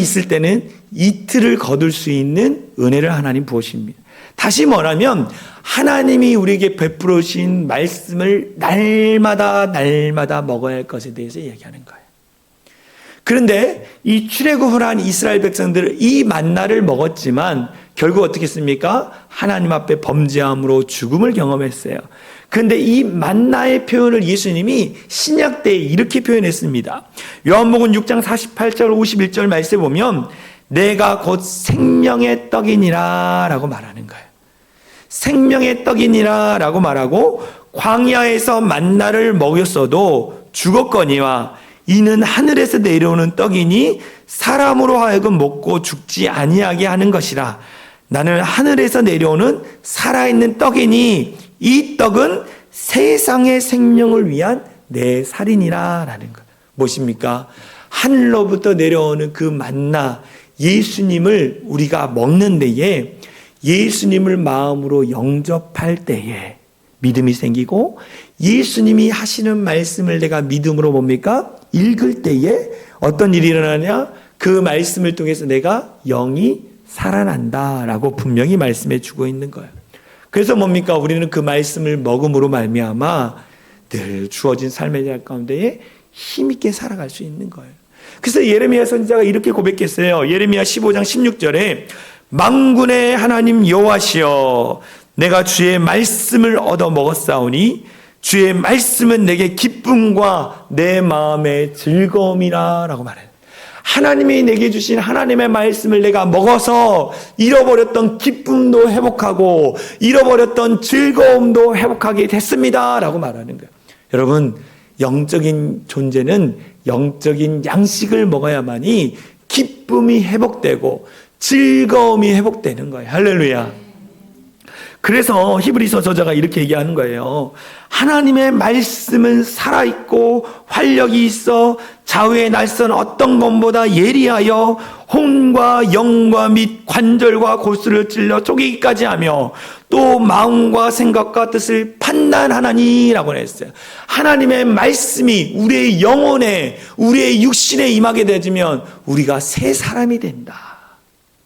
있을 때는 이틀을 거둘 수 있는 은혜를 하나님 부으십니다. 다시 말하면 하나님이 우리에게 베풀어 주신 말씀을 날마다 날마다 먹어야 할 것에 대해서 얘기하는 거예요. 그런데 이 출애굽을 한 이스라엘 백성들은 이 만나를 먹었지만 결국 어떻게 했습니까? 하나님 앞에 범죄함으로 죽음을 경험했어요. 그런데 이 만나의 표현을 예수님이 신약 때에 이렇게 표현했습니다. 요한복음 6장 48절 51절 말씀에 보면 내가 곧 생명의 떡이니라 라고 말하는 거예요. 생명의 떡이니라 라고 말하고 광야에서 만나를 먹였어도 죽었거니와 이는 하늘에서 내려오는 떡이니 사람으로 하여금 먹고 죽지 아니하게 하는 것이라 나는 하늘에서 내려오는 살아있는 떡이니 이 떡은 세상의 생명을 위한 내 살인이라 라는 것 무엇입니까? 하늘로부터 내려오는 그 만나 예수님을 우리가 먹는 데에 예수님을 마음으로 영접할 때에 믿음이 생기고 예수님이 하시는 말씀을 내가 믿음으로 뭡니까? 읽을 때에 어떤 일이 일어나냐? 그 말씀을 통해서 내가 영이 살아난다라고 분명히 말씀해 주고 있는 거예요. 그래서 뭡니까? 우리는 그 말씀을 먹음으로 말미암아 늘 주어진 삶의 자 가운데에 힘있게 살아갈 수 있는 거예요. 그래서 예레미야 선지자가 이렇게 고백했어요. 예레미야 15장 16절에 망군의 하나님 여호와시여 내가 주의 말씀을 얻어 먹었사오니 주의 말씀은 내게 기쁨과 내 마음의 즐거움이라라고 말해요. 하나님이 내게 주신 하나님의 말씀을 내가 먹어서 잃어버렸던 기쁨도 회복하고 잃어버렸던 즐거움도 회복하게 됐습니다 라고 말하는 거예요. 여러분 영적인 존재는 영적인 양식을 먹어야만이 기쁨이 회복되고 즐거움이 회복되는 거예요. 할렐루야. 그래서 히브리서 저자가 이렇게 얘기하는 거예요. 하나님의 말씀은 살아있고 활력이 있어 좌우의 날선 어떤 것보다 예리하여 혼과 영과 및 관절과 골수를 찔러 쪼개기까지 하며 또 마음과 생각과 뜻을 판단하나니라고 했어요. 하나님의 말씀이 우리의 영혼에 우리의 육신에 임하게 되면 우리가 새 사람이 된다.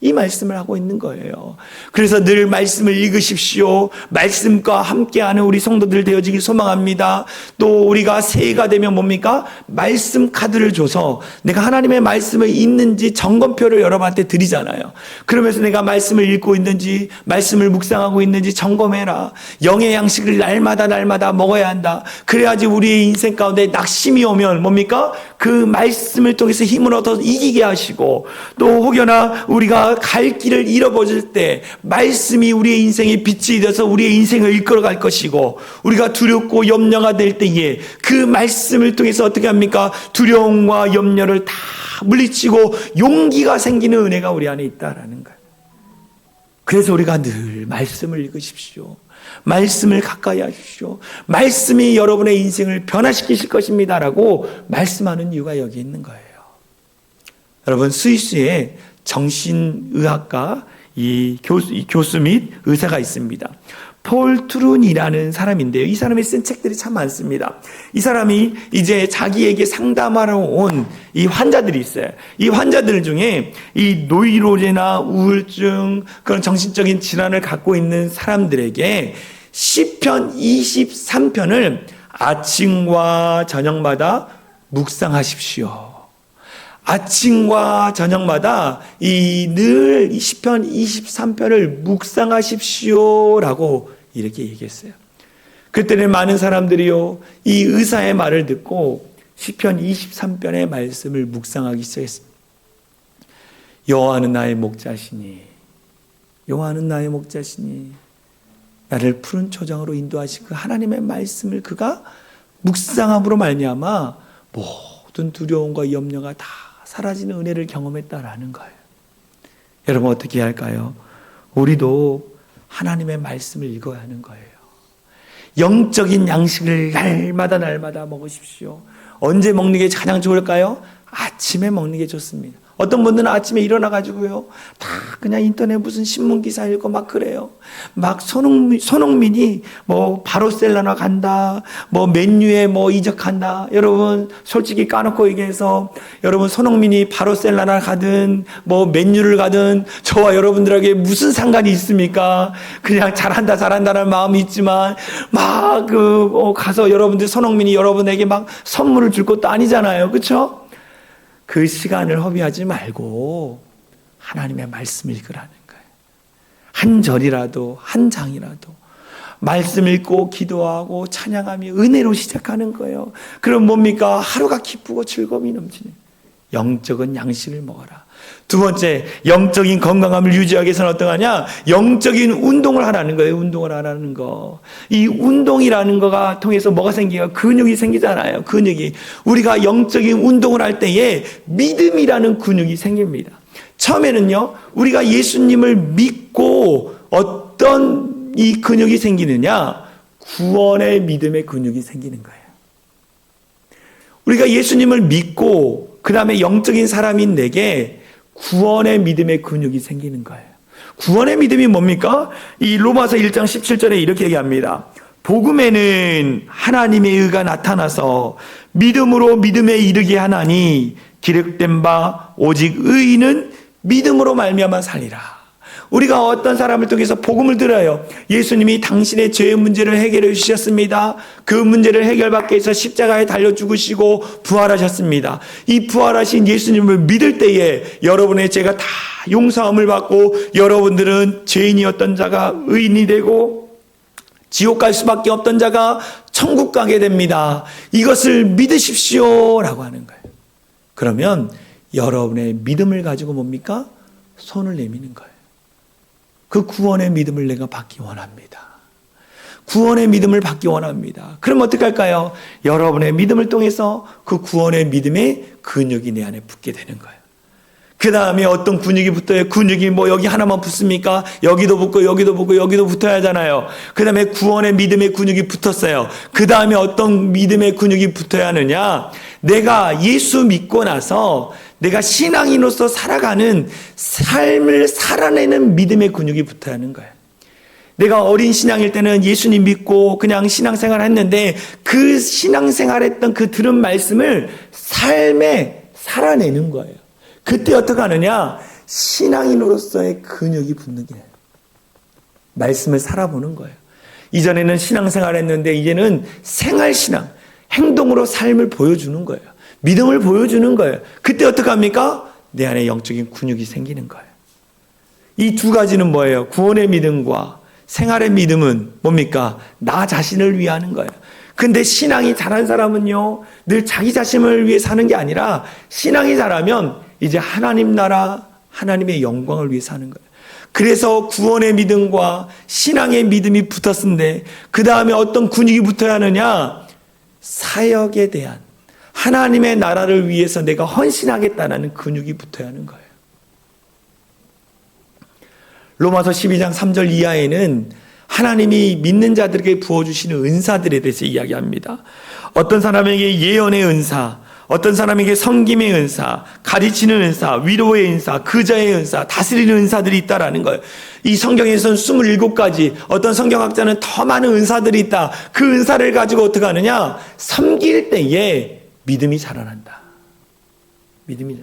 이 말씀을 하고 있는 거예요. 그래서 늘 말씀을 읽으십시오. 말씀과 함께하는 우리 성도들 되어지길 소망합니다. 또 우리가 새해가 되면 뭡니까? 말씀 카드를 줘서 내가 하나님의 말씀을 읽는지 점검표를 여러분한테 드리잖아요. 그러면서 내가 말씀을 읽고 있는지, 말씀을 묵상하고 있는지 점검해라. 영의 양식을 날마다 날마다 먹어야 한다. 그래야지 우리의 인생 가운데 낙심이 오면 뭡니까? 그 말씀을 통해서 힘을 얻어 이기게 하시고 또 혹여나 우리가 갈 길을 잃어버릴 때 말씀이 우리의 인생의 빛이 되어서 우리의 인생을 이끌어 갈 것이고 우리가 두렵고 염려가 될 때에 그 말씀을 통해서 어떻게 합니까? 두려움과 염려를 다 물리치고 용기가 생기는 은혜가 우리 안에 있다라는 거예요. 그래서 우리가 늘 말씀을 읽으십시오. 말씀을 가까이 하십시오. 말씀이 여러분의 인생을 변화시키실 것입니다 라고 말씀하는 이유가 여기 있는 거예요. 여러분 스위스에 정신의학과 이 교수, 이 교수 및 의사가 있습니다. 폴 트룬이라는 사람인데요. 이 사람이 쓴 책들이 참 많습니다. 이 사람이 이제 자기에게 상담하러 온 이 환자들이 있어요. 이 환자들 중에 이 노이로제나 우울증 그런 정신적인 질환을 갖고 있는 사람들에게 시편 23편을 아침과 저녁마다 묵상하십시오. 아침과 저녁마다 이 늘 시편 23편을 묵상하십시오라고 이렇게 얘기했어요. 그때는 많은 사람들이요 이 의사의 말을 듣고 시편 23편의 말씀을 묵상하기 시작했습니다. 여호와는 나의 목자시니 여호와는 나의 목자시니 나를 푸른 초장으로 인도하신 그 하나님의 말씀을 그가 묵상함으로 말미암아 모든 두려움과 염려가 다 사라지는 은혜를 경험했다라는 거예요. 여러분 어떻게 할까요? 우리도 하나님의 말씀을 읽어야 하는 거예요. 영적인 양식을 날마다 날마다 먹으십시오. 언제 먹는 게 가장 좋을까요? 아침에 먹는 게 좋습니다. 어떤 분들은 아침에 일어나가지고요. 다 그냥 인터넷 무슨 신문 기사 읽고 막 그래요. 막 손흥민, 손흥민이 뭐 바로셀로나 간다. 뭐 맨유에 뭐 이적한다. 여러분 솔직히 까놓고 얘기해서 여러분 손흥민이 바로셀로나 가든 뭐 맨유를 가든 저와 여러분들에게 무슨 상관이 있습니까? 그냥 잘한다 잘한다는 마음이 있지만 막그 어, 가서 여러분들 손흥민이 여러분에게 막 선물을 줄 것도 아니잖아요. 그렇죠? 그 시간을 허비하지 말고 하나님의 말씀을 읽으라는 거예요. 한 절이라도 한 장이라도 말씀 읽고 기도하고 찬양하며 은혜로 시작하는 거예요. 그럼 뭡니까? 하루가 기쁘고 즐거움이 넘치는 영적인 양식을 먹어라. 두 번째, 영적인 건강함을 유지하기 위해서는 어떠하냐? 영적인 운동을 하라는 거예요. 운동을 하라는 거. 이 운동이라는 거가 통해서 뭐가 생겨요? 근육이 생기잖아요. 근육이. 우리가 영적인 운동을 할 때에 믿음이라는 근육이 생깁니다. 처음에는요, 우리가 예수님을 믿고 어떤 이 근육이 생기느냐? 구원의 믿음의 근육이 생기는 거예요. 우리가 예수님을 믿고, 그 다음에 영적인 사람인 내게 구원의 믿음의 근육이 생기는 거예요. 구원의 믿음이 뭡니까? 이 로마서 1장 17절에 이렇게 얘기합니다. 복음에는 하나님의 의가 나타나서 믿음으로 믿음에 이르게 하나니 기록된 바 오직 의인은 믿음으로 말미암아 살리라. 우리가 어떤 사람을 통해서 복음을 들어요. 예수님이 당신의 죄의 문제를 해결해 주셨습니다. 그 문제를 해결받기 위해서 십자가에 달려 죽으시고 부활하셨습니다. 이 부활하신 예수님을 믿을 때에 여러분의 죄가 다 용서함을 받고 여러분들은 죄인이었던 자가 의인이 되고 지옥 갈 수밖에 없던 자가 천국 가게 됩니다. 이것을 믿으십시오 라고 하는 거예요. 그러면 여러분의 믿음을 가지고 뭡니까? 손을 내미는 거예요. 그 구원의 믿음을 내가 받기 원합니다. 구원의 믿음을 받기 원합니다. 그럼 어떻게 할까요? 여러분의 믿음을 통해서 그 구원의 믿음의 근육이 내 안에 붙게 되는 거예요. 그 다음에 어떤 근육이 붙어요? 근육이 뭐 여기 하나만 붙습니까? 여기도 붙고 여기도 붙고 여기도 붙어야 하잖아요. 그 다음에 구원의 믿음의 근육이 붙었어요. 그 다음에 어떤 믿음의 근육이 붙어야 하느냐? 내가 예수 믿고 나서 내가 신앙인으로서 살아가는 삶을 살아내는 믿음의 근육이 붙어야 하는 거예요. 내가 어린 신앙일 때는 예수님 믿고 그냥 신앙생활 했는데 그 신앙생활 했던 그 들은 말씀을 삶에 살아내는 거예요. 그때 어떻게 하느냐? 신앙인으로서의 근육이 붙는 게 말씀을 살아보는 거예요. 이전에는 신앙생활 했는데 이제는 생활신앙, 행동으로 삶을 보여주는 거예요. 믿음을 보여주는 거예요. 그때 어떻게 합니까? 내 안에 영적인 근육이 생기는 거예요. 이 두 가지는 뭐예요? 구원의 믿음과 생활의 믿음은 뭡니까? 나 자신을 위하는 거예요. 근데 신앙이 잘한 사람은요, 늘 자기 자신을 위해 사는 게 아니라 신앙이 잘하면 이제 하나님 나라, 하나님의 영광을 위해 사는 거예요. 그래서 구원의 믿음과 신앙의 믿음이 붙었는데, 그 다음에 어떤 근육이 붙어야 하느냐? 사역에 대한, 하나님의 나라를 위해서 내가 헌신하겠다는 근육이 붙어야 하는 거예요. 로마서 12장 3절 이하에는 하나님이 믿는 자들에게 부어주시는 은사들에 대해서 이야기합니다. 어떤 사람에게 예언의 은사, 어떤 사람에게 성김의 은사, 가르치는 은사, 위로의 은사, 그자의 은사, 다스리는 은사들이 있다라는 거예요. 이 성경에서는 27가지, 어떤 성경학자는 더 많은 은사들이 있다. 그 은사를 가지고 어떻게 하느냐? 섬길 때에 믿음이 자라난다. 믿음이.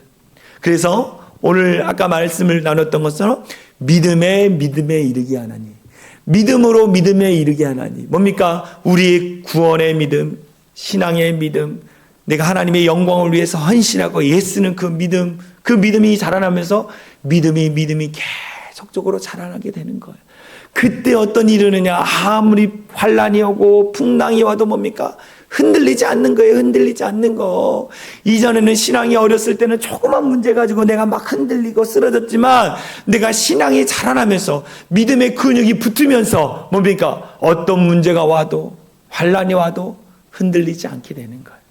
그래서 오늘 아까 말씀을 나눴던 것처럼 믿음에 믿음에 이르게 하나니. 믿음으로 믿음에 이르게 하나니. 뭡니까? 우리의 구원의 믿음, 신앙의 믿음, 내가 하나님의 영광을 위해서 헌신하고 예쓰는 그 믿음, 그 믿음이 자라나면서 믿음이 믿음이 계속적으로 자라나게 되는 거예요. 그때 어떤 일이 일어느냐? 아무리 환란이 오고 풍랑이 와도 뭡니까? 흔들리지 않는 거예요. 흔들리지 않는 거. 이전에는 신앙이 어렸을 때는 조그만 문제 가지고 내가 막 흔들리고 쓰러졌지만 내가 신앙이 자라나면서 믿음의 근육이 붙으면서 뭡니까? 어떤 문제가 와도 환란이 와도 흔들리지 않게 되는 거예요.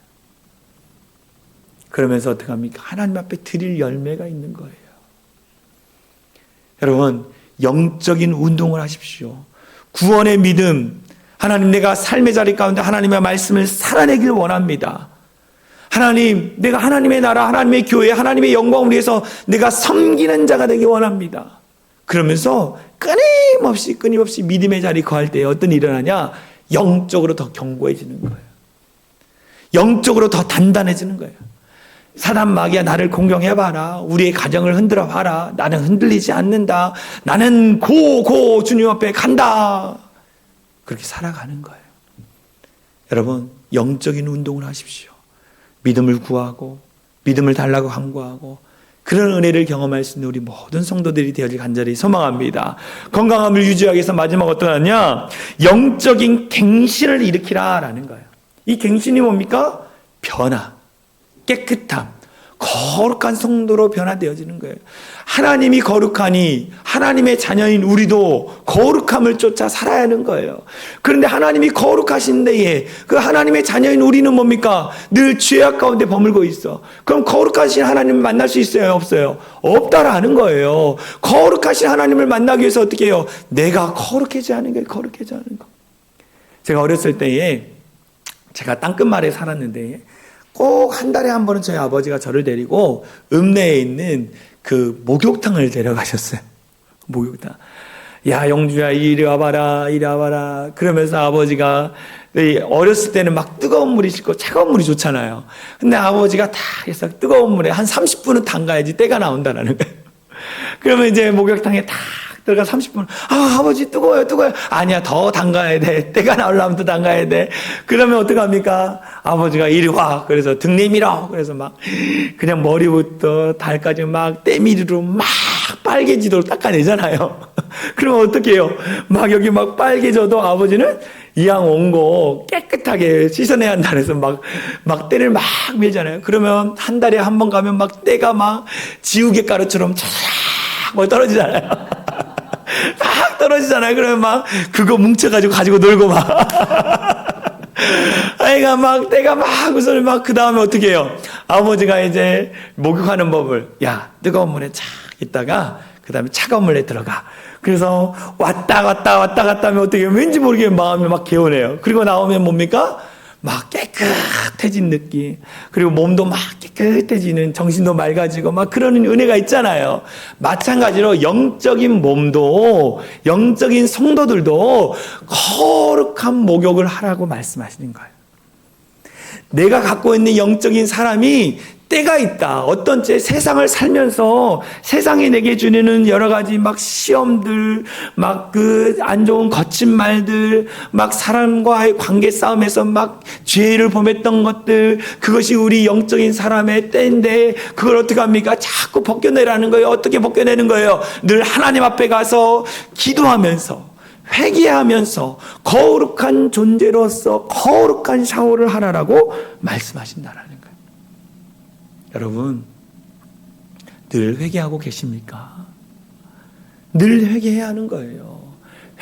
그러면서 어떻게 합니까? 하나님 앞에 드릴 열매가 있는 거예요. 여러분, 영적인 운동을 하십시오. 구원의 믿음, 하나님 내가 삶의 자리 가운데 하나님의 말씀을 살아내길 원합니다. 하나님, 내가 하나님의 나라, 하나님의 교회, 하나님의 영광을 위해서 내가 섬기는 자가 되기 원합니다. 그러면서 끊임없이 끊임없이 믿음의 자리 거할 때 어떤 일어나냐? 영적으로 더 견고해지는 거예요. 영적으로 더 단단해지는 거예요. 사단 마귀야 나를 공경해봐라. 우리의 가정을 흔들어 봐라. 나는 흔들리지 않는다. 나는 고고 주님 앞에 간다. 그렇게 살아가는 거예요. 여러분 영적인 운동을 하십시오. 믿음을 구하고 믿음을 달라고 간구하고 그런 은혜를 경험할 수 있는 우리 모든 성도들이 되어질 간절히 소망합니다. 건강함을 유지하기 위해서 마지막 어떤 하냐? 영적인 갱신을 일으키라라는 거예요. 이 갱신이 뭡니까? 변화, 깨끗함, 거룩한 성도로 변화되어지는 거예요. 하나님이 거룩하니 하나님의 자녀인 우리도 거룩함을 쫓아 살아야 하는 거예요. 그런데 하나님이 거룩하신 데에 그 하나님의 자녀인 우리는 뭡니까? 늘 죄악 가운데 버물고 있어. 그럼 거룩하신 하나님을 만날 수 있어요? 없어요? 없다라는 거예요. 거룩하신 하나님을 만나기 위해서 어떻게 해요? 내가 거룩해져야 하는 게 거룩해져야 하는 거. 제가 어렸을 때에 제가 땅끝마을에 살았는데 꼭 한 달에 한 번은 저희 아버지가 저를 데리고 읍내에 있는 그 목욕탕을 데려가셨어요. 목욕탕. 야, 영주야, 이리 와봐라, 이리 와봐라. 그러면서 아버지가 어렸을 때는 막 뜨거운 물이 싫고 차가운 물이 좋잖아요. 근데 아버지가 다 해서 뜨거운 물에 한 30분은 담가야지 때가 나온다라는 거예요. 그러면 이제 목욕탕에 딱 들어가 30분. 아, 아버지 뜨거워요, 뜨거워요. 아니야, 더 담가야 돼. 때가 나오려면 더 담가야 돼. 그러면 어떡합니까? 아버지가 이리 와. 그래서 등 내밀어. 그래서 막 그냥 머리부터 발까지 막 때밀이로 막 빨개지도록 닦아내잖아요. 그러면 어떻게 해요? 막 여기 막 빨개져도 아버지는 이왕 온 거 깨끗하게 씻어내야 한다 그래서 막, 막 때를 막 밀잖아요. 그러면 한 달에 한 번 가면 막 때가 막 지우개 가루처럼 쫙 뭐 떨어지잖아요. 막 떨어지잖아요. 그러면 막 그거 뭉쳐가지고 가지고 놀고 막. 아이가 막 때가 막 웃을 막그 다음에 어떻게 해요? 아버지가 이제 목욕하는 법을 야 뜨거운 물에 착 있다가 그 다음에 차가운 물에 들어가. 그래서 왔다 갔다 왔다 갔다 하면 어떻게 해요? 왠지 모르게 마음이 막 개운해요. 그리고 나오면 뭡니까? 막 깨끗해진 느낌. 그리고 몸도 막 깨끗해지는 정신도 맑아지고 막 그런 은혜가 있잖아요. 마찬가지로 영적인 몸도 영적인 성도들도 거룩한 목욕을 하라고 말씀하시는 거예요. 내가 갖고 있는 영적인 사람이 때가 있다. 어떤 때 세상을 살면서 세상이 내게 주는 여러 가지 막 시험들, 막 그 안 좋은 거친 말들, 막 사람과의 관계 싸움에서 막 죄를 범했던 것들, 그것이 우리 영적인 사람의 때인데 그걸 어떻게 합니까? 자꾸 벗겨내라는 거예요. 어떻게 벗겨내는 거예요? 늘 하나님 앞에 가서 기도하면서 회개하면서 거룩한 존재로서 거룩한 샤워를 하라라고 말씀하신다라는. 여러분, 늘 회개하고 계십니까? 늘 회개해야 하는 거예요.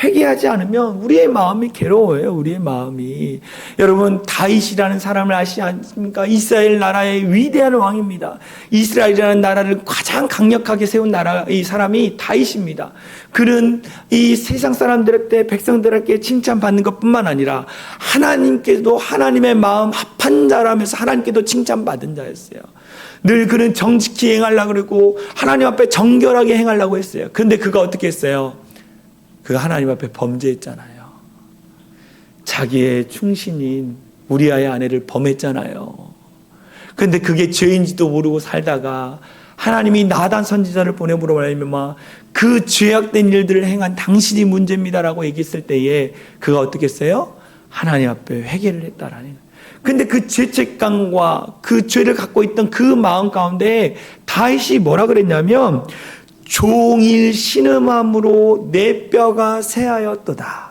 회개하지 않으면 우리의 마음이 괴로워요. 우리의 마음이. 여러분 다윗이라는 사람을 아시지 않습니까? 이스라엘 나라의 위대한 왕입니다. 이스라엘이라는 나라를 가장 강력하게 세운 나라 이 사람이 다윗입니다. 그는 이 세상 사람들한테 백성들에게 칭찬받는 것뿐만 아니라 하나님께도 하나님의 마음 합한 자라면서 하나님께도 칭찬받은 자였어요. 늘 그는 정직히 행하려고 그러고 하나님 앞에 정결하게 행하려고 했어요. 근데 그가 어떻게 했어요? 그 하나님 앞에 범죄했잖아요. 자기의 충신인 우리아의 아내를 범했잖아요. 근데 그게 죄인지도 모르고 살다가 하나님이 나단 선지자를 보내므로 말미암아 그 죄악된 일들을 행한 당신이 문제입니다라고 얘기했을 때에 그가 어떻게 했어요? 하나님 앞에 회개를 했다라는 근데 그 죄책감과 그 죄를 갖고 있던 그 마음 가운데 다윗이 뭐라 그랬냐면 종일 신음함으로 내 뼈가 새하였도다.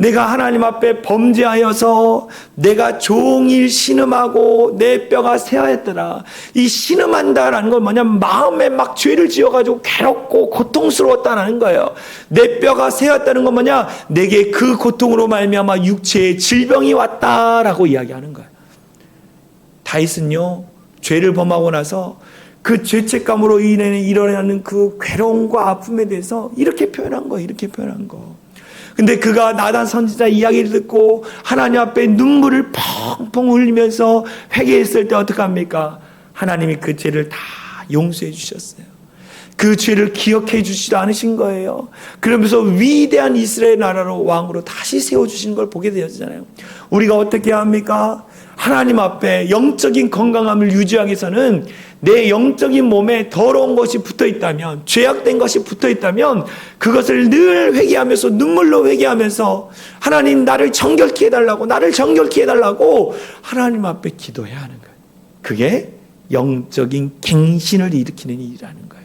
내가 하나님 앞에 범죄하여서 내가 종일 신음하고 내 뼈가 새하였더라. 이 신음한다라는 건 뭐냐면 마음에 막 죄를 지어가지고 괴롭고 고통스러웠다는 거예요. 내 뼈가 새었다는 건 뭐냐? 내게 그 고통으로 말미암아 육체에 질병이 왔다라고 이야기하는 거예요. 다윗은요 죄를 범하고 나서 그 죄책감으로 인해 일어나는 그 괴로움과 아픔에 대해서 이렇게 표현한 거, 이렇게 표현한 거. 근데 그가 나단 선지자 이야기를 듣고 하나님 앞에 눈물을 펑펑 흘리면서 회개했을 때 어떡합니까? 하나님이 그 죄를 다 용서해 주셨어요. 그 죄를 기억해 주시지 않으신 거예요. 그러면서 위대한 이스라엘 나라로 왕으로 다시 세워주신 걸 보게 되었잖아요. 우리가 어떻게 합니까? 하나님 앞에 영적인 건강함을 유지하기 위해서는 내 영적인 몸에 더러운 것이 붙어 있다면, 죄악된 것이 붙어 있다면, 그것을 늘 회개하면서, 눈물로 회개하면서, 하나님 나를 정결케 해달라고, 나를 정결케 해달라고, 하나님 앞에 기도해야 하는 거예요. 그게 영적인 갱신을 일으키는 일이라는 거예요.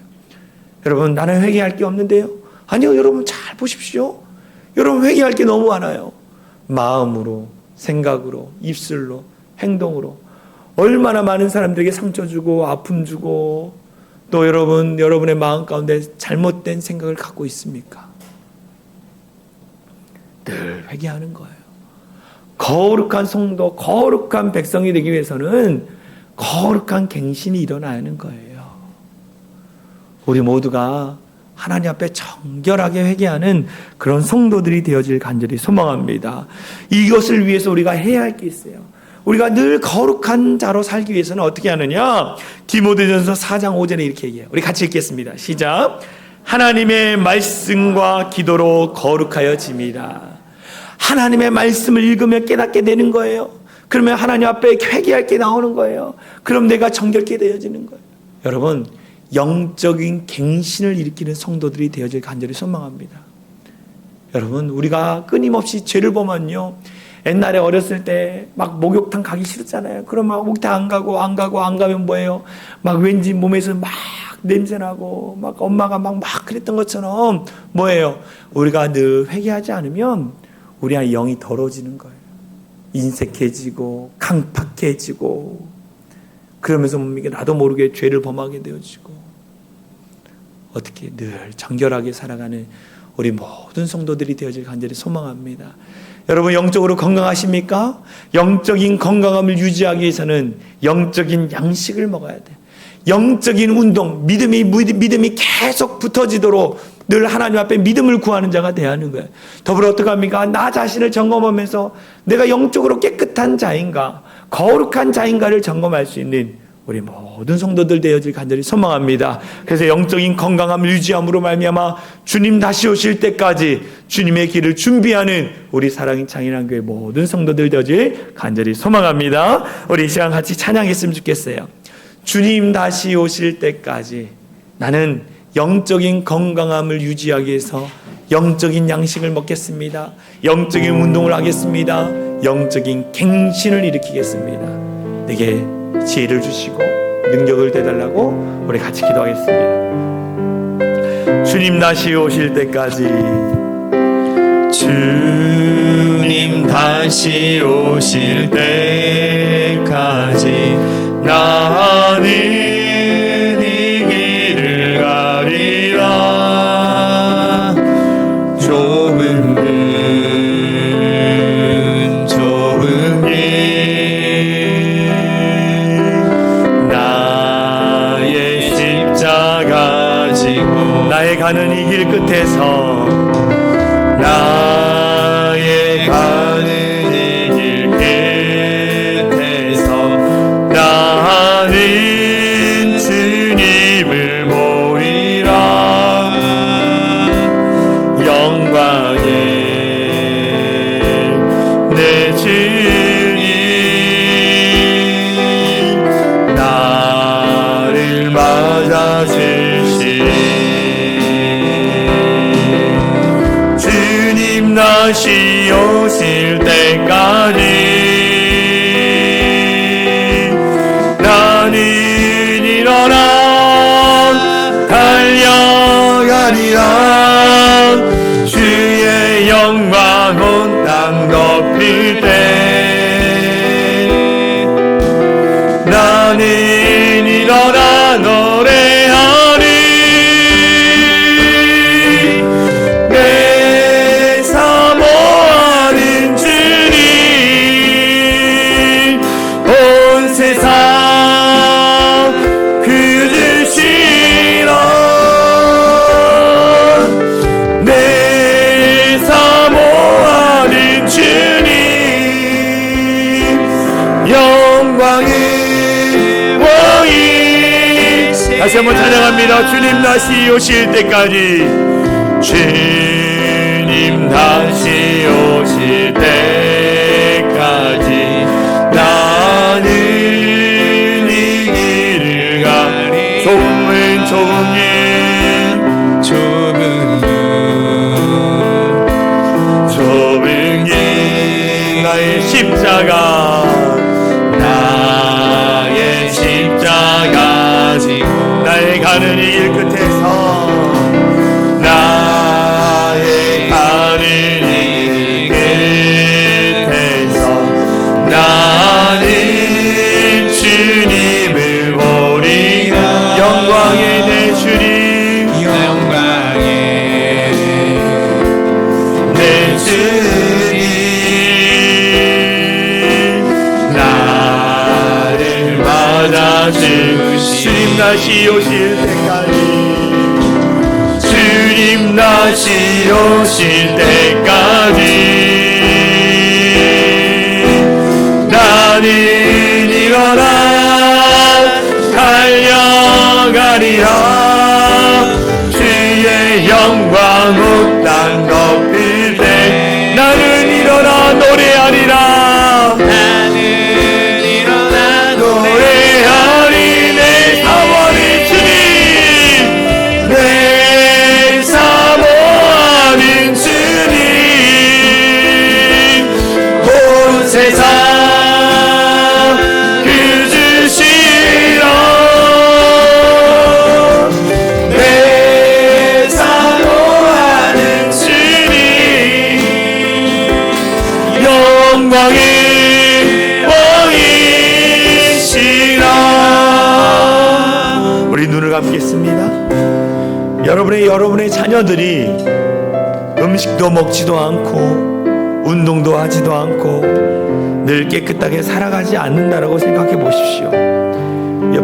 여러분, 나는 회개할 게 없는데요? 아니요, 여러분 잘 보십시오. 여러분 회개할 게 너무 많아요. 마음으로, 생각으로, 입술로, 행동으로. 얼마나 많은 사람들에게 상처 주고, 아픔 주고, 또 여러분, 여러분의 마음 가운데 잘못된 생각을 갖고 있습니까? 늘 회개하는 거예요. 거룩한 성도, 거룩한 백성이 되기 위해서는 거룩한 갱신이 일어나야 하는 거예요. 우리 모두가 하나님 앞에 정결하게 회개하는 그런 성도들이 되어질 간절히 소망합니다. 이것을 위해서 우리가 해야 할 게 있어요. 우리가 늘 거룩한 자로 살기 위해서는 어떻게 하느냐? 디모데전서 4장 5절에 이렇게 얘기해요. 우리 같이 읽겠습니다. 시작. 하나님의 말씀과 기도로 거룩하여 짐이라. 하나님의 말씀을 읽으며 깨닫게 되는 거예요. 그러면 하나님 앞에 회개할 게 나오는 거예요. 그럼 내가 정결케 되어지는 거예요. 여러분, 영적인 갱신을 일으키는 성도들이 되어질 간절히 소망합니다. 여러분, 우리가 끊임없이 죄를 보면요. 옛날에 어렸을 때 막 목욕탕 가기 싫었잖아요. 그럼 막 목욕탕 안 가고 안 가고 안 가면 뭐예요? 막 왠지 몸에서 막 냄새 나고 막 엄마가 막 막 그랬던 것처럼 뭐예요? 우리가 늘 회개하지 않으면 우리 안 영이 더러워지는 거예요. 인색해지고 강팍해지고 그러면서 뭡니까? 나도 모르게 죄를 범하게 되어지고 어떻게 늘 정결하게 살아가는 우리 모든 성도들이 되어질 간절히 소망합니다. 여러분 영적으로 건강하십니까? 영적인 건강함을 유지하기 위해서는 영적인 양식을 먹어야 돼. 영적인 운동, 믿음이 믿음이 계속 붙어지도록 늘 하나님 앞에 믿음을 구하는 자가 되어야 하는 거예요. 더불어 어떻게 합니까? 나 자신을 점검하면서 내가 영적으로 깨끗한 자인가, 거룩한 자인가를 점검할 수 있는 우리 모든 성도들 되어질 간절히 소망합니다. 그래서 영적인 건강함을 유지함으로 말미암아 주님 다시 오실 때까지 주님의 길을 준비하는 우리 사랑인 창인한 교회 모든 성도들 되어질 간절히 소망합니다. 우리 이 시간 같이 찬양했으면 좋겠어요. 주님 다시 오실 때까지 나는 영적인 건강함을 유지하기 위해서 영적인 양식을 먹겠습니다. 영적인 운동을 하겠습니다. 영적인 갱신을 일으키겠습니다. 내게 지혜를 주시고 능력을 대달라고 우리 같이 기도하겠습니다. 주님 다시 오실 때까지 주님 다시 오실 때까지 나는 길 끝에서 주님 다시 오실 때까지 왕이 왕이 다시 한번 찬양합니다. 주님 다시 오실 때까지. 주님 다시 오실 때까지 나는 이 길을 가리. 종은 종일 좁은 문 좁은 길 나의 십자가. 나 주님 다시 오실 때까지. 주님 다시 오실 때까지. 나는 일어나 달려가리라 여러분의 여러분의 자녀들이 음식도 먹지도 않고 운동도 하지도 않고 늘 깨끗하게 살아가지 않는다라고 생각해 보십시오.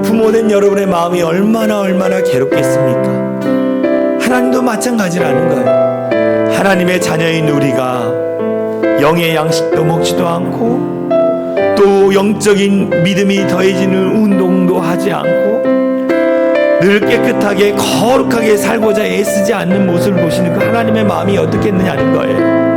부모된 여러분의 마음이 얼마나 얼마나 괴롭겠습니까? 하나님도 마찬가지라는 거예요. 하나님의 자녀인 우리가 영의 양식도 먹지도 않고 또 영적인 믿음이 더해지는 운동도 하지 않고 늘 깨끗하게 거룩하게 살고자 애쓰지 않는 모습을 보시는 그 하나님의 마음이 어떻겠느냐는 거예요.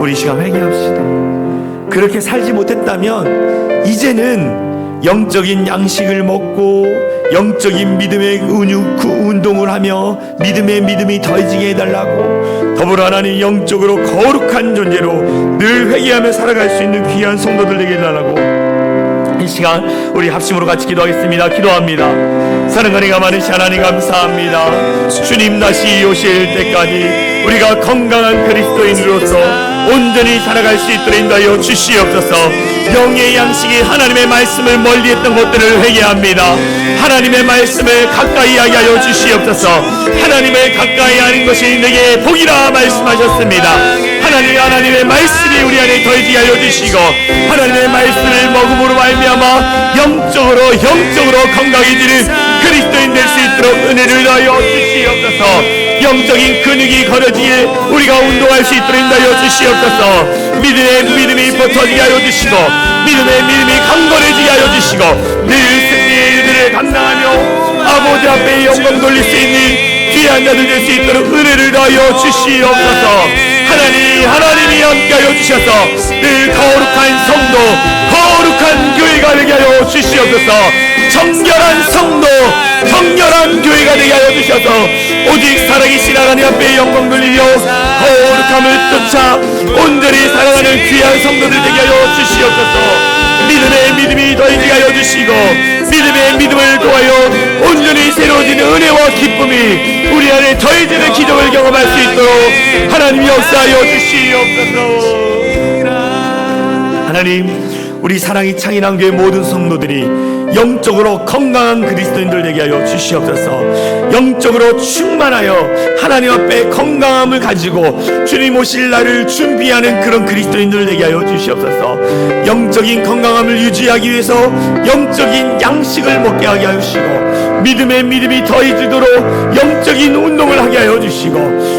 우리 이 시간 회개합시다. 그렇게 살지 못했다면 이제는 영적인 양식을 먹고 영적인 믿음의 그 운동을 하며 믿음의 믿음이 더해지게 해달라고 더불어 하나님 영적으로 거룩한 존재로 늘 회개하며 살아갈 수 있는 귀한 성도들 되게 해달라고 이 시간 우리 합심으로 같이 기도하겠습니다. 기도합니다. 사랑하니가 많으시 하나님 감사합니다. 주님 다시 오실 때까지 우리가 건강한 그리스도인으로서 온전히 살아갈 수 있도록 인도하여 주시옵소서. 영의 양식이 하나님의 말씀을 멀리했던 것들을 회개합니다. 하나님의 말씀을 가까이 하여 주시옵소서. 하나님을 가까이 하는 것이 내게 복이라 말씀하셨습니다. 하나님 하나님의 말씀 이 우리 안에 더해지게 하여 주시고 하나님의 말씀을 먹음으로 말미암아 영적으로 영적으로 건강해지는 그리스도인 될 수 있도록 은혜를 더하여 주시옵소서. 영적인 근육이 걸어지게 우리가 운동할 수 있도록 인도하여 주시옵소서. 믿음의 믿음이 버터지게 하여 주시고 믿음의 믿음이 강건해지게 하여 주시고 늘 승리의 일들을 감당하며 아버지 앞에 영광 돌릴 수 있는 귀한 자들 될 수 있도록 은혜를 더하여 주시옵소서. 하나님 하나님이 함께하여 주셔서 늘 거룩한 성도 거룩한 교회가 되게 하여 주시옵소서 정결한 성도 정결한 교회가 되게 하여 주셔서 오직 살아계신 하나님 앞에 영광 돌리며 거룩함을 쫓아 온전히 살아가는 귀한 성도들 되게 하여 주시옵소서 믿음의 믿음이 더해지게 하여 주시고 믿음의 믿음을 통하여 온전히 새로워지는 은혜와 기쁨이 우리 안에 더해지는 기적을 경험할 수 있도록 하나님 역사하여 주시옵소서. 하나님 우리 사랑이 창인한 교회 모든 성도들이 영적으로 건강한 그리스도인들 되게 하여 주시옵소서. 영적으로 충만하여 하나님 앞에 건강함을 가지고 주님 오실 날을 준비하는 그런 그리스도인들 되게 하여 주시옵소서. 영적인 건강함을 유지하기 위해서 영적인 양식을 먹게 하게 하시고 믿음의 믿음이 더해지도록 영적인 운동을 하게 하여 주시고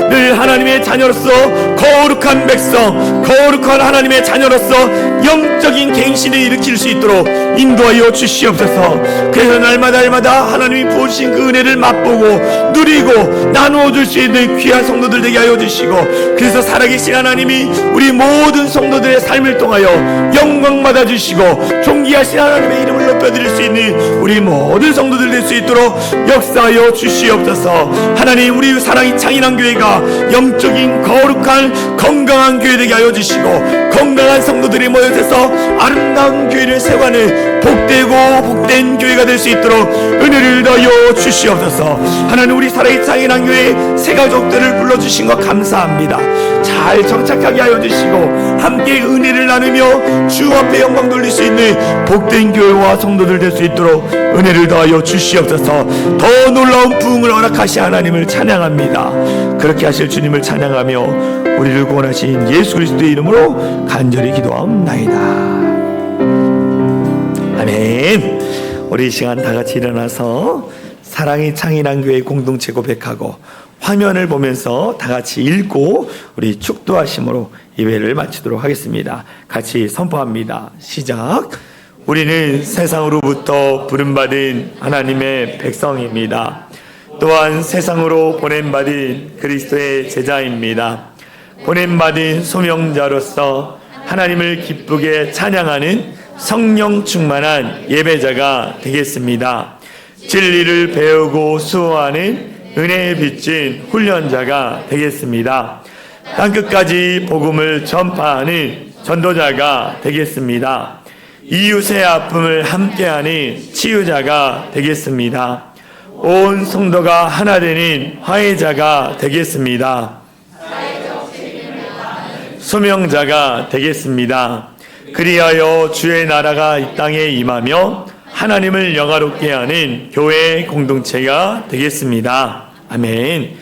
늘 하나님의 자녀로서 거룩한 백성 거룩한 하나님의 자녀로서 영적인 갱신을 일으킬 수 있도록 인도하여 주시옵소서 그래서 날마다 날마다 하나님이 부어주신 그 은혜를 맛보고 누리고 나누어 줄 수 있는 귀한 성도들 되게 하여 주시고 그래서 살아계신 하나님이 우리 모든 성도들의 삶을 통하여 영광 받아 주시고 존귀하신 하나님의 이름을 높여드릴 수 있는 우리 모든 성도들 될 수 있도록 역사하여 주시옵소서. 하나님 우리 사랑이 창인한 교회가 영적인 거룩한 건강한 교회 되게 하여 주시고 건강한 성도들이 모여서 아름다운 교회를 세워가는 복되고 복된 교회가 될 수 있도록 은혜를 더하여 주시옵소서. 하나님 우리 사랑이 창인한 교회 새 가족들을 불러주신 것 감사합니다. 잘 정착하게 하여 주시고 함께 은혜를 나누며 주 앞에 영광 돌릴 수 있는 복된 교회와 성도들 될 수 있도록 은혜를 더하여 주시옵소서. 더 놀라운 부흥을 허락하시 하나님을 찬양합니다. 그렇게 하실 주님을 찬양하며 우리를 구원하신 예수 그리스도의 이름으로 간절히 기도하옵나이다 우리 이 시간 다 같이 일어나서 사랑이 창인한 교회 공동체 고백하고 화면을 보면서 다 같이 읽고 우리 축도하심으로 예배를 마치도록 하겠습니다. 같이 선포합니다. 시작. 우리는 세상으로부터 부름받은 하나님의 백성입니다. 또한 세상으로 보냄받은 그리스도의 제자입니다. 보냄받은 소명자로서 하나님을 기쁘게 찬양하는 성령 충만한 예배자가 되겠습니다. 진리를 배우고 수호하는 은혜에 비친 훈련자가 되겠습니다. 땅끝까지 복음을 전파하는 전도자가 되겠습니다. 이웃의 아픔을 함께하는 치유자가 되겠습니다. 온 성도가 하나 되는 화해자가 되겠습니다. 소명자가 되겠습니다. 그리하여 주의 나라가 이 땅에 임하며 하나님을 영화롭게 하는 교회 공동체가 되겠습니다. 아멘.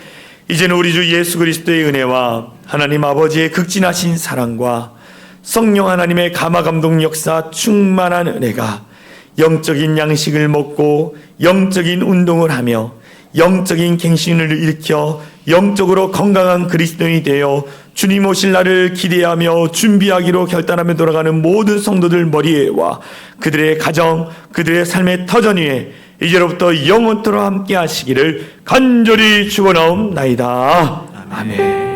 이제는 우리 주 예수 그리스도의 은혜와 하나님 아버지의 극진하신 사랑과 성령 하나님의 감화 감동 역사 충만한 은혜가 영적인 양식을 먹고 영적인 운동을 하며 영적인 갱신을 일으켜 영적으로 건강한 그리스도인이 되어 주님 오실 날을 기대하며 준비하기로 결단하며 돌아가는 모든 성도들 머리에와 그들의 가정, 그들의 삶의 터전 위에 이제로부터 영원토록 함께 하시기를 간절히 축원하옵나이다. 아멘.